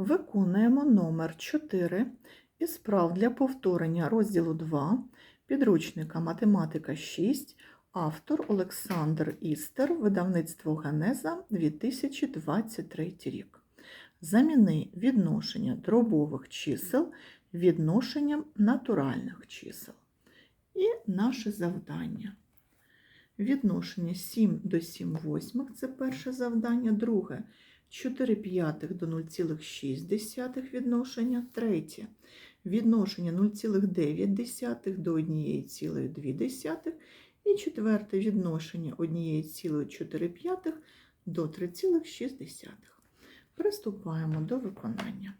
Виконуємо номер 4 із справ для повторення розділу 2 підручника Математика 6, автор Олександр Істер, видавництво Генеза 2023 рік. Заміни відношення дробових чисел відношенням натуральних чисел. І наше завдання. Відношення 7 до 7 восьмих – це перше завдання, друге 4 п'ятих до 0,6 відношення, третє відношення 0,9 до 1,2 і четверте відношення 1,4 до 3,6. Приступаємо до виконання.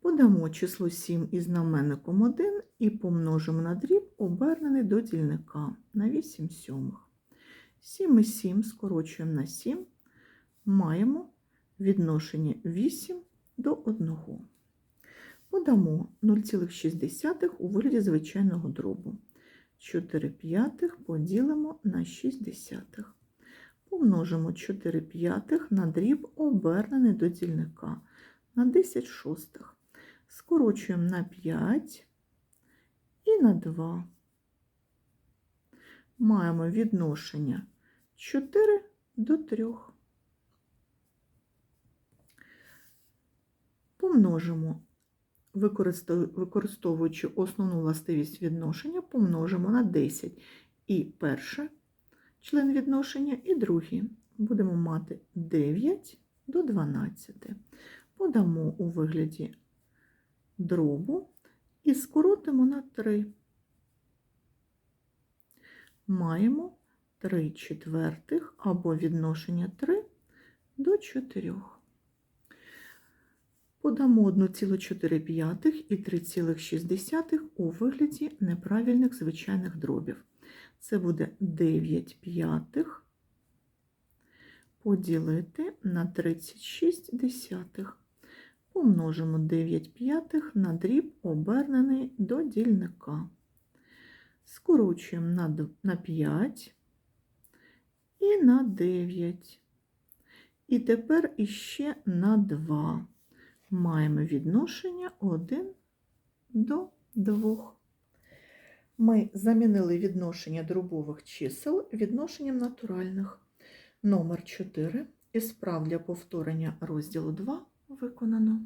Подамо число 7 із знаменником 1 і помножимо на дріб, обернений до дільника на 8 сьомих. 7 і 7 скорочуємо на 7, маємо відношення 8 до 1. Подамо 0,6 у вигляді звичайного дробу. 4 п'ятих поділимо на 6 десятих. Помножимо 4 п'ятих на дріб, обернений до дільника на 10 шостих. Скорочуємо на 5 і на 2. Маємо відношення 4 до 3. Помножимо, використовуючи основну властивість відношення, помножимо на 10 і перше член відношення, і другий. Будемо мати 9 до 12. Подамо у вигляді дробу і скоротимо на 3. Маємо 3 четвертих або відношення 3 до 4. Подамо 1,4 і 3,6 у вигляді неправильних звичайних дробів. Це буде 9 п'ятих поділити на 36 десятих. Помножимо 9 п'ятих на дріб, обернений до дільника. Скорочуємо на 5 і на 9. І тепер іще на 2. Маємо відношення 1 до 2. Ми замінили відношення дробових чисел відношенням натуральних. Номер 4 із справ для повторення розділу 2 виконано.